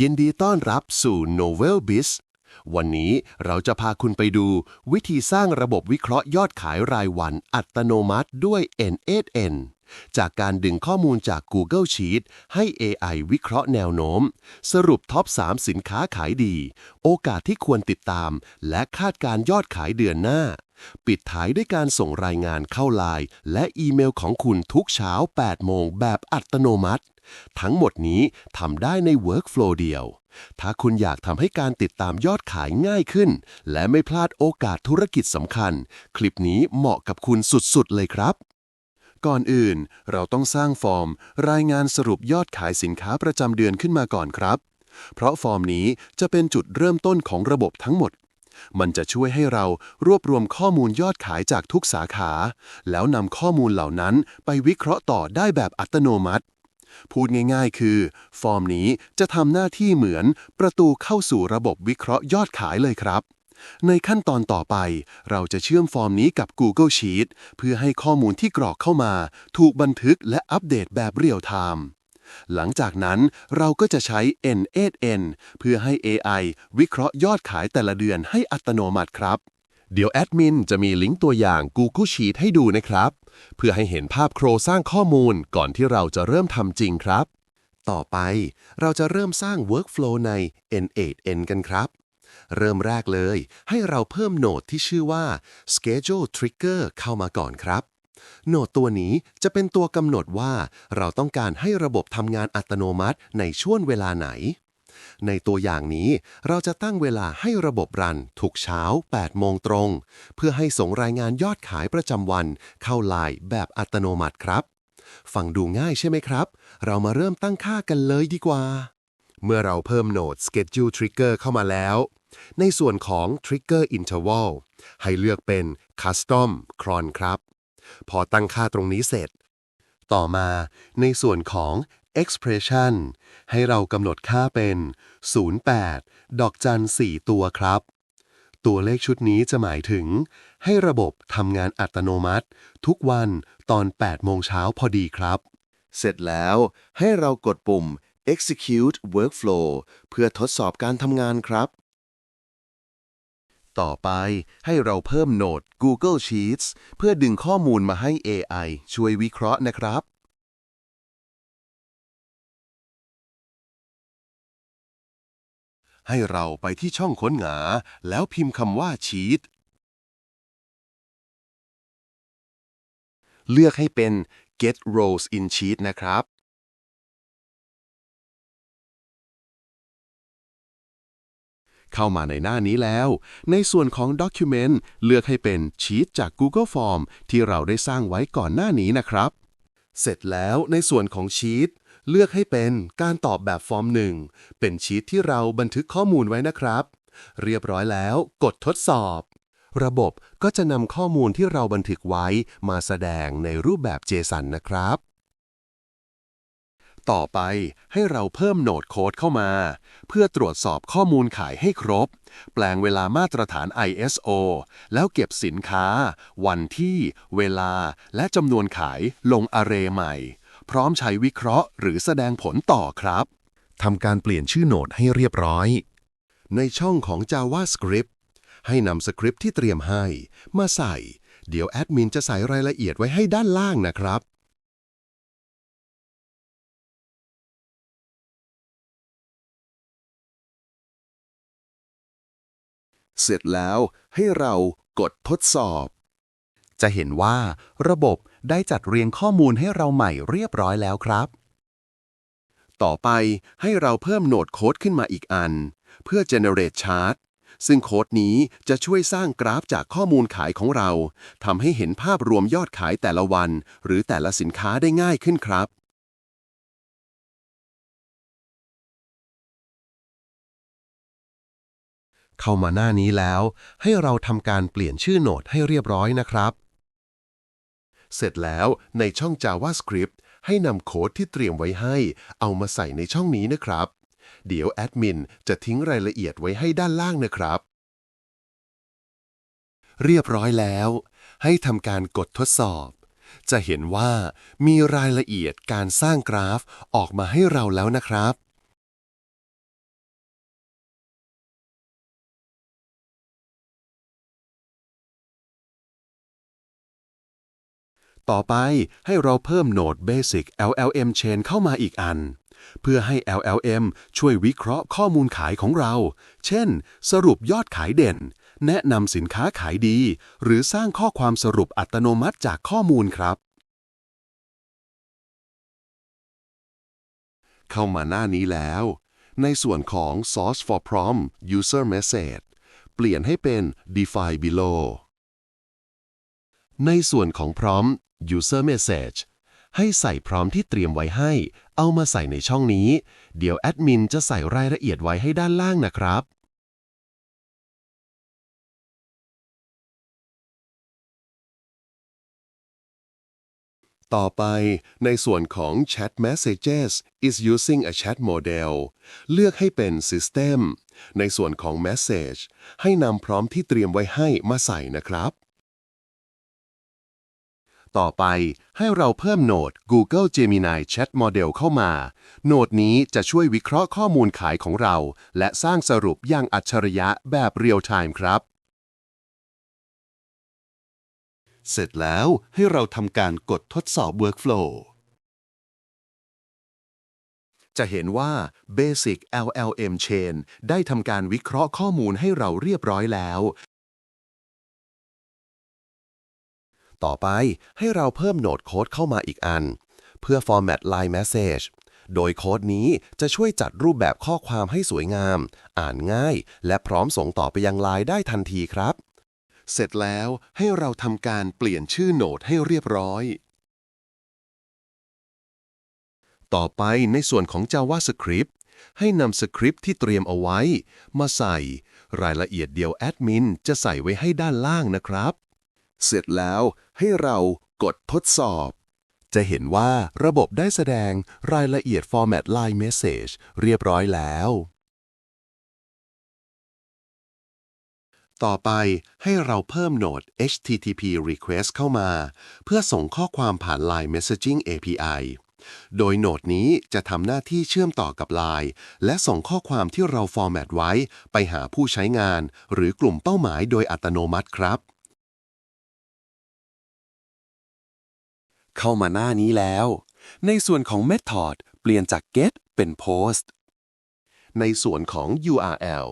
ยินดีต้อนรับสู่ Novel Biz วันนี้เราจะพาคุณไปดู วิธีสร้างระบบวิเคราะห์ยอดขายรายวันอัตโนมัติด้วย N8N จากการดึงข้อมูลจาก Google Sheet ให้ AI วิเคราะห์แนวโน้ม สรุปท็อป 3 สินค้าขายดี โอกาสที่ควรติดตาม และคาดการยอดขายเดือนหน้า ปิดท้ายด้วยการส่งรายงานเข้าไลน์และอีเมลของคุณทุกเช้า 8 โมงแบบอัตโนมัติ ทั้งหมดนี้ทำได้ใน Workflow เดียว ถ้าคุณอยากทำให้การติดตามยอดขายง่ายขึ้น และไม่พลาดโอกาสธุรกิจสำคัญ คลิปนี้เหมาะกับคุณสุดๆ เลยครับ ก่อนอื่น เราต้องสร้างฟอร์ม รายงานสรุปยอดขายสินค้าประจำเดือนขึ้นมาก่อนครับ เพราะฟอร์มนี้จะเป็นจุดเริ่มต้นของระบบทั้งหมดมันจะช่วยให้เรารวบรวมข้อมูลยอดขายจากทุกสาขา แล้วนำข้อมูลเหล่านั้นไปวิเคราะห์ต่อได้แบบอัตโนมัติ พูดง่ายๆ คือ ฟอร์มนี้จะทำหน้าที่เหมือนประตูเข้าสู่ระบบวิเคราะห์ยอดขายเลยครับ ในขั้นตอนต่อไป เราจะเชื่อมฟอร์มนี้กับ Google Sheet เพื่อให้ข้อมูลที่กรอกเข้ามา ถูกบันทึกและอัปเดตแบบเรียลไทม์หลังจากนั้นเราก็จะใช้ N8N เพื่อให้ AI วิเคราะห์ยอดขายแต่ละเดือนให้อัตโนมัติครับ เดี๋ยวแอดมินจะมีลิงก์ตัวอย่าง Google Sheet ให้ดูนะครับ เพื่อให้เห็นภาพโครงสร้างข้อมูลก่อนที่เราจะเริ่มทำจริงครับ ต่อไปเราจะเริ่มสร้าง Workflow ใน N8N กันครับ เริ่มแรกเลย ให้เราเพิ่มโหนดที่ชื่อว่า Schedule Trigger เข้ามาก่อนครับ โหนดตัวนี้จะเป็นตัวกำหนดว่า เราต้องการให้ระบบทำงานอัตโนมัติในช่วงเวลาไหน ในตัวอย่างนี้เราจะตั้งเวลาให้ระบบรันทุกเช้า 8 โมงตรง เพื่อให้ส่งรายงานยอดขายประจำวัน เข้าไลน์แบบอัตโนมัติครับ ฟังดูง่ายใช่ไหมครับ เรามาเริ่มตั้งค่ากันเลยดีกว่า เมื่อเราเพิ่มโหนด Schedule Trigger เข้ามาแล้ว ในส่วนของ Trigger Interval ให้เลือกเป็น Custom Cron ครับ พอตั้งค่าตรงนี้เสร็จ ต่อมาในส่วนของ expression ให้เรากำหนดค่าเป็น 08 ดอกจัน 4 ตัวครับ ตัวเลขชุดนี้จะหมายถึง ให้ระบบทำงานอัตโนมัติ ทุกวันตอน 8 โมงเช้าพอดีครับ เสร็จแล้วให้เรากดปุ่ม execute workflow เพื่อทดสอบการทำงานครับ ต่อไปให้เราเพิ่มโหนด Google Sheets เพื่อดึงข้อมูลมาให้ AI ช่วยวิเคราะห์นะครับ ให้เราไปที่ช่องค้นหา แล้วพิมพ์คำว่า Sheet เลือกให้เป็น Get Rows in Sheet นะครับ เข้ามาในหน้านี้แล้ว ในส่วนของ Document เลือกให้เป็นชีตจาก Google Form ที่เราได้สร้างไว้ก่อนหน้านี้นะครับ เสร็จแล้วในส่วนของชีต เลือกให้เป็นการตอบแบบฟอร์มหนึ่งเป็นชีตที่เราบันทึกข้อมูลไว้นะครับ เรียบร้อยแล้วกดทดสอบ ระบบก็จะนำข้อมูลที่เราบันทึกไว้มาแสดงในรูปแบบ JSON นะครับ ต่อไปให้เราเพิ่มโหนดโค้ดเข้ามา เพื่อตรวจสอบข้อมูลขายให้ครบ แปลงเวลามาตรฐาน ISO แล้วเก็บสินค้า วันที่ เวลา และจำนวนขายลงอาเรย์ใหม่ พร้อมใช้วิเคราะห์ หรือแสดงผลต่อครับทำการเปลี่ยนชื่อโหนดให้เรียบร้อย ในช่องของ JavaScript ให้นำสคริปต์ที่เตรียมให้ มาใส่ เดี๋ยวแอดมินจะใส่รายละเอียดไว้ให้ด้านล่างนะครับ เสร็จแล้วให้เรากดทดสอบ จะเห็นว่าระบบได้จัดเรียงข้อมูลให้เราใหม่เรียบร้อยแล้วครับ ต่อไปให้เราเพิ่มโหนดโค้ดขึ้นมาอีกอัน เพื่อ generate chart ซึ่งโค้ดนี้จะช่วยสร้างกราฟจากข้อมูลขายของเราทำให้เห็นภาพรวมยอดขายแต่ละวัน หรือแต่ละสินค้าได้ง่ายขึ้นครับ เข้ามาหน้านี้แล้ว ให้เราทำการเปลี่ยนชื่อโหนดให้เรียบร้อยนะครับ เสร็จแล้วในช่อง JavaScript ให้นำโค้ดที่เตรียมไว้ให้ เอามาใส่ในช่องนี้นะครับ เดี๋ยวแอดมินจะทิ้งรายละเอียดไว้ให้ด้านล่างนะครับ เรียบร้อยแล้ว ให้ทำการกดทดสอบ จะเห็นว่ามีรายละเอียดการสร้างกราฟออกมาให้เราแล้วนะครับ ต่อไปให้เราเพิ่มโหนด Basic LLM Chain เข้ามาอีกอัน เพื่อให้ LLM ช่วยวิเคราะห์ข้อมูลขายของเรา เช่น สรุปยอดขายเด่น แนะนำสินค้าขายดี หรือสร้างข้อความสรุปอัตโนมัติจากข้อมูลครับ เข้ามาหน้านี้แล้ว ในส่วนของ Source for Prompt User Message เปลี่ยนให้เป็น Define below ในส่วนของ Prompt User Message ให้ใส่พร้อมที่เตรียมไว้ให้ เอามาใส่ในช่องนี้ เดี๋ยวแอดมินจะใส่รายละเอียดไว้ให้ด้านล่างนะครับ ต่อไปในส่วนของ Chat Messages is using a chat model เลือกให้เป็น System ในส่วนของ Message ให้นำพร้อมที่เตรียมไว้ให้มาใส่นะครับ ต่อไป ให้เราเพิ่มโหนด Google Gemini Chat Model เข้ามา โหนดนี้จะช่วยวิเคราะห์ข้อมูลขายของเรา และสร้างสรุปอย่างอัจฉริยะแบบเรียลไทม์ครับ เสร็จแล้วให้เราทำการกดทดสอบ Workflow จะเห็นว่า Basic LLM Chain ได้ทำการวิเคราะห์ข้อมูลให้เราเรียบร้อยแล้ว ต่อไป ให้เราเพิ่มโหนดโค้ดเข้ามาอีกอัน เพื่อ Format Line Message โดยโค้ดนี้จะช่วยจัดรูปแบบข้อความให้สวยงาม อ่านง่าย และพร้อมส่งต่อไปยังไลน์ได้ทันทีครับ เสร็จแล้วให้เราทำการเปลี่ยนชื่อโหนดให้เรียบร้อย ต่อไปในส่วนของ JavaScript ให้นำสคริปต์ที่เตรียมเอาไว้ มาใส่ รายละเอียดเดียวแอดมินจะใส่ไว้ให้ด้านล่างนะครับ เสร็จแล้ว ให้เรากดทดสอบ จะเห็นว่าระบบได้แสดงรายละเอียด Format Line Message เรียบร้อยแล้ว ต่อไปให้เราเพิ่มโหนด HTTP request เข้ามา เพื่อส่งข้อความผ่าน Line Messaging API โดยโหนดนี้จะทำหน้าที่เชื่อมต่อกับ Line และส่งข้อความที่เราฟอร์แมตไว้ ไปหาผู้ใช้งาน หรือกลุ่มเป้าหมายโดยอัตโนมัติครับ เข้ามาหน้านี้แล้ว ในส่วนของ Method เปลี่ยนจาก get เป็น post ในส่วนของ URL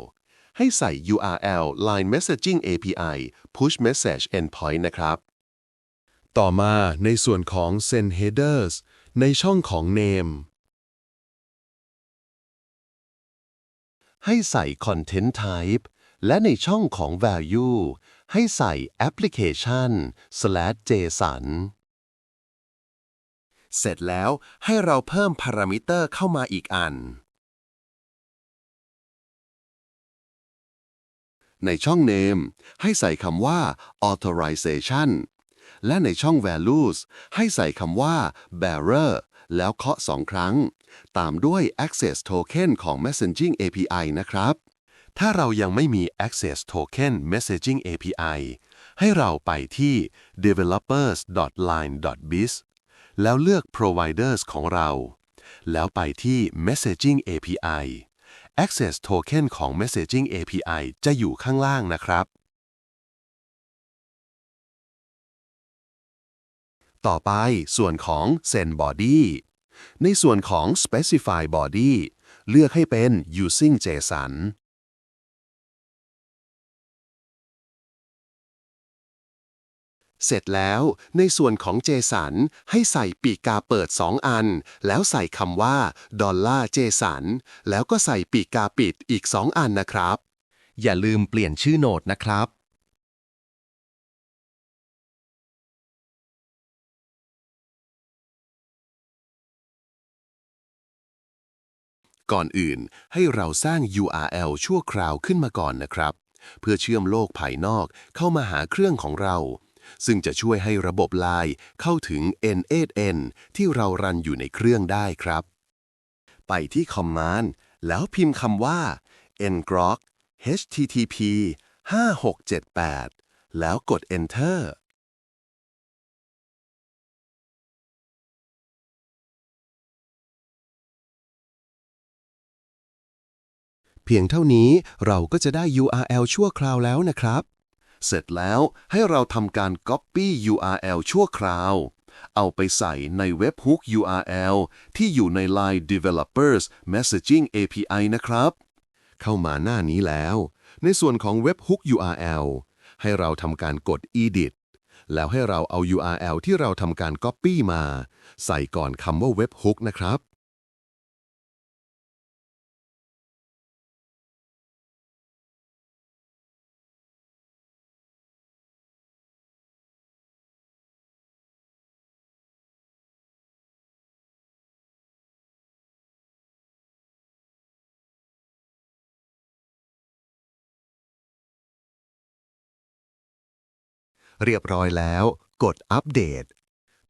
ให้ใส่ URL Line Messaging API Push Message Endpoint นะครับ ต่อมาในส่วนของ Send Headers ในช่องของ Name ให้ใส่ Content Type และในช่องของ Value ให้ใส่ Application JSON เสร็จแล้วให้เราเพิ่มพารามิเตอร์เข้ามาอีกอัน ในช่อง Name ให้ใส่คำว่า Authorization และในช่อง Values ให้ใส่คำว่า Bearer แล้วเคาะสองครั้ง ตามด้วย Access Token ของ Messaging API นะครับ ถ้าเรายังไม่มี Access Token Messaging API ให้เราไปที่ developers.line.biz แล้วเลือก Providers ของเรา แล้วไปที่ Messaging API Access Token ของ Messaging API จะอยู่ข้างล่างนะครับ ต่อไปส่วนของ Send Body ในส่วนของ Specify Body เลือกให้เป็น Using JSON เสร็จแล้วในส่วนของ JSON ให้ใส่ปีกกาเปิด 2 อัน แล้วใส่คำว่าดอลลาร์ JSON แล้วก็ใส่ปีกกาปิดอีก 2 อันนะครับ อย่าลืมเปลี่ยนชื่อโนดนะครับ ก่อนอื่นให้เราสร้าง URL ชั่วคราวขึ้นมาก่อนนะครับ เพื่อเชื่อมโลกภายนอกเข้ามาหาเครื่องของเรา ซึ่งจะช่วยให้ระบบไลน์เข้าถึง N8N ที่เรารันอยู่ในเครื่องได้ครับ ไปที่ Command แล้วพิมพ์คำว่า ngrok http 5678 แล้วกด Enter เพียงเท่านี้เราก็จะได้ URL ชั่วคราวแล้วนะครับ เสร็จแล้วให้เราทำการ Copy URL ชั่วคราว เอาไปใส่ในเว็บ Hook URL ที่อยู่ใน Line Developers Messaging API นะครับ เข้ามาหน้านี้แล้ว ในส่วนของเว็บ Hook URL ให้เราทำการกด Edit แล้วให้เราเอา URL ที่เราทำการ Copy มา ใส่ก่อนคำว่าเว็บ Hook นะครับ เรียบร้อยแล้ว กดอัปเดต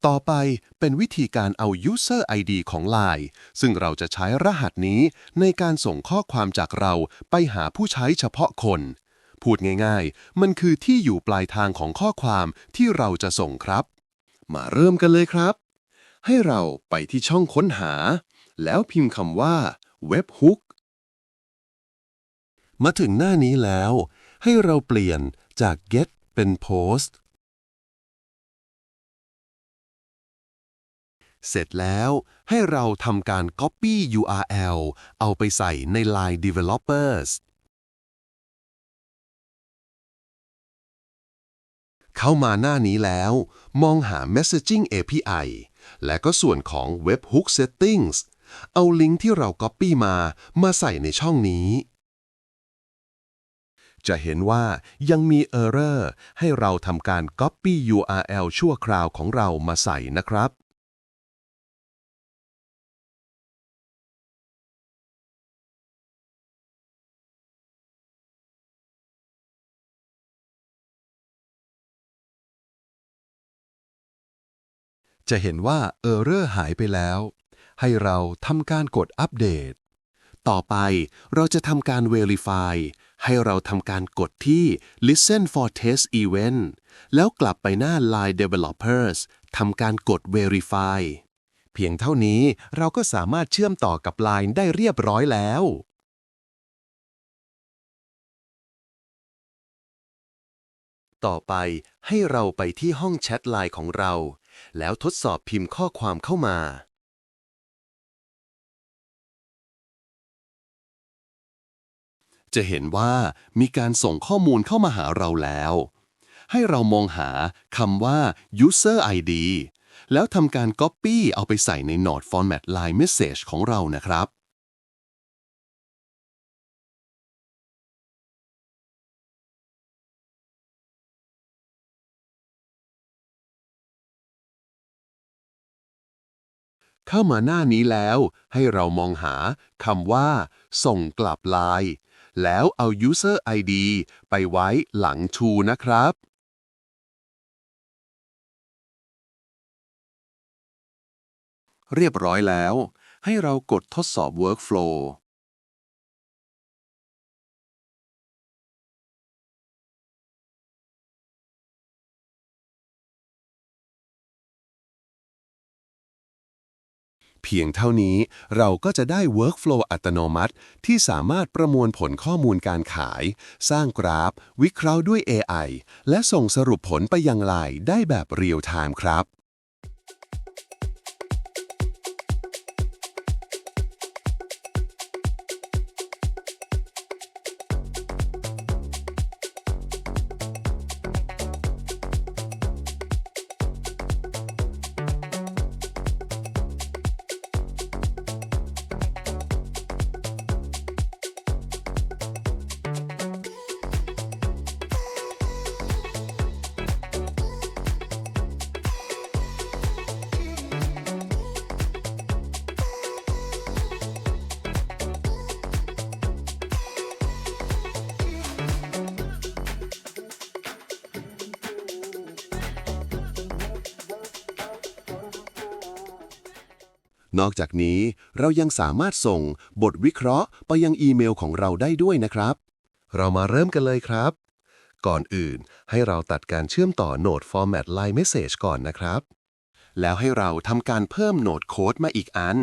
ต่อไปเป็นวิธีการเอา User ID ของ Line ซึ่งเราจะใช้รหัสนี้ในการส่งข้อความจากเราไปหาผู้ใช้เฉพาะคน พูดง่ายๆ มันคือที่อยู่ปลายทางของข้อความที่เราจะส่งครับ มาเริ่มกันเลยครับ ให้เราไปที่ช่องค้นหา แล้วพิมพ์คำว่า Webhook มาถึงหน้านี้แล้ว ให้เราเปลี่ยนจาก get เป็น post เสร็จแล้วให้เราทำการ copy URL เอาไปใส่ใน Line Developers เข้ามาหน้านี้แล้ว มองหา Messaging API และก็ส่วนของ Webhook Settings เอาลิงก์ที่เรา copy มามาใส่ในช่องนี้ จะเห็นว่ายังมี Error ให้เราทำการ Copy URL ชั่วคราวของเรามาใส่นะครับ จะเห็นว่า Error หายไปแล้ว ให้เราทำการกดอัปเดต ต่อไปเราจะทำการ Verify ให้เราทำการกดที่ Listen for Test Event แล้วกลับไปหน้า Line Developers ทำการกด Verify เพียงเท่านี้เราก็สามารถเชื่อมต่อกับ Line ได้เรียบร้อยแล้ว ต่อไปให้เราไปที่ห้องแชทไลน์ของเรา แล้วทดสอบพิมพ์ข้อความเข้ามา จะเห็นว่ามีการส่งข้อมูลเข้ามาหาเราแล้ว ให้เรามองหาคำว่า user ID แล้วทำการ copy เอาไปใส่ใน Node Format Line Message ของเรานะครับ เข้ามาหน้านี้แล้วให้เรามองหาคำว่า ส่งกลับไลน์ แล้วเอา user ID ไปไว้หลัง to นะครับ เรียบร้อยแล้ว ให้เรากดทดสอบ workflow เพียงเท่านี้เราก็จะได้ Workflow อัตโนมัติ ที่สามารถประมวลผลข้อมูลการขาย สร้างกราฟ วิเคราะห์ด้วย AI และส่งสรุปผลไปยังไลน์ได้แบบเรียลไทม์ครับ นอกจากนี้เรายังสามารถส่งบทวิเคราะห์ไปยังอีเมลของเราได้ด้วยนะครับ เรามาเริ่มกันเลยครับ ก่อนอื่นให้เราตัดการเชื่อมต่อโหนด Format Line Message ก่อนนะครับ แล้วให้เราทำการเพิ่มโหนดโค้ดมาอีกอัน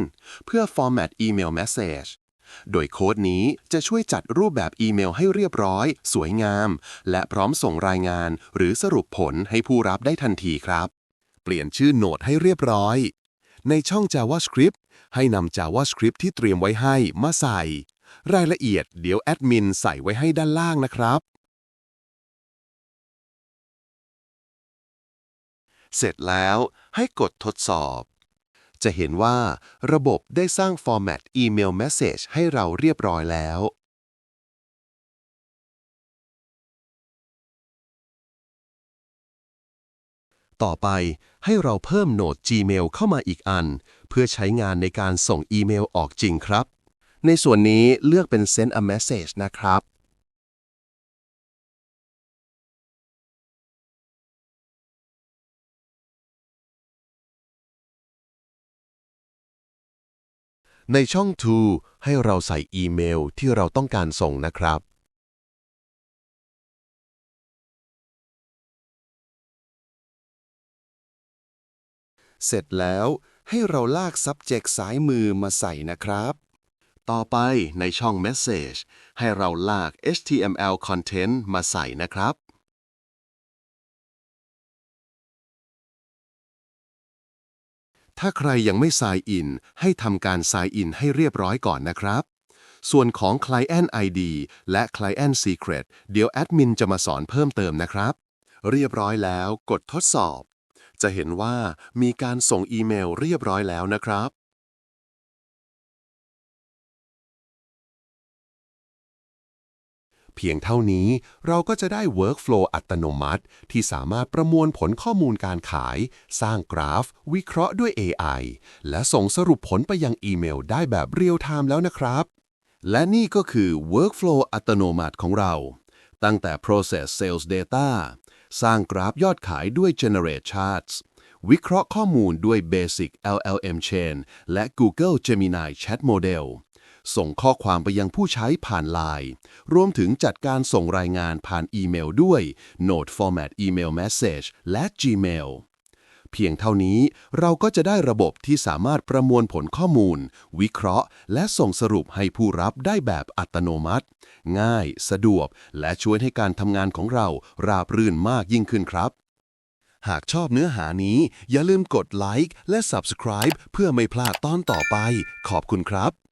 เพื่อ Format Email Message โดยโค้ดนี้จะช่วยจัดรูปแบบอีเมลให้เรียบร้อย สวยงาม และพร้อมส่งรายงาน หรือสรุปผลให้ผู้รับได้ทันทีครับ เปลี่ยนชื่อโนดให้เรียบร้อย ในช่อง JavaScript ให้นำ JavaScript ที่เตรียมไว้ให้มาใส่ รายละเอียดเดี๋ยวแอดมินใส่ไว้ให้ด้านล่างนะครับ เสร็จแล้วให้กดทดสอบ จะเห็นว่าระบบได้สร้างฟอร์แมตอีเมล Message ให้เราเรียบร้อยแล้ว ต่อไป ให้เราเพิ่มโหนด Gmail เข้ามาอีกอัน เพื่อใช้งานในการส่งอีเมลออกจริงครับ ในส่วนนี้เลือกเป็น Send a Message นะครับ ในช่อง To ให้เราใส่อีเมลที่เราต้องการส่งนะครับ เสร็จแล้วให้เราลาก subject ซ้ายมือมาใส่นะครับ ต่อไปในช่อง Message ให้เราลาก HTML content มาใส่นะครับ ถ้าใครยังไม่ sign in ให้ทำการ sign in ให้เรียบร้อยก่อนนะครับ ส่วนของ Client ID และ Client Secret เดี๋ยวแอดมินจะมาสอนเพิ่มเติมนะครับ เรียบร้อยแล้วกดทดสอบ จะเห็นว่ามีการส่งอีเมลเรียบร้อยแล้วนะครับ เพียงเท่านี้เราก็จะได้ Workflow อัตโนมัติ ที่สามารถประมวลผลข้อมูลการขาย สร้างกราฟ วิเคราะห์ด้วย AI และส่งสรุปผลไปยังอีเมลได้แบบเรียลไทม์แล้วนะครับ และนี่ก็คือ Workflow อัตโนมัติของเรา ตั้งแต่ Process Sales Data สร้างกราฟยอดขายด้วย Generate Charts วิเคราะห์ข้อมูลด้วย Basic LLM Chain และ Google Gemini Chat Model ส่งข้อความไปยังผู้ใช้ผ่าน Line รวมถึงจัดการส่งรายงานผ่านอีเมลด้วย Note Format Email Message และ Gmail พียงเท่านี้เราก็จะได้ระบบที่สามารถประมวลผลข้อมูล วิเคราะห์ และส่งสรุปให้ผู้รับได้แบบอัตโนมัติ ง่าย สะดวก และช่วยให้การทำงานของเราราบรื่นมากยิ่งขึ้นครับ หากชอบเนื้อหานี้ อย่าลืมกดไลค์และ Subscribe เพื่อไม่พลาดตอนต่อไป ขอบคุณครับ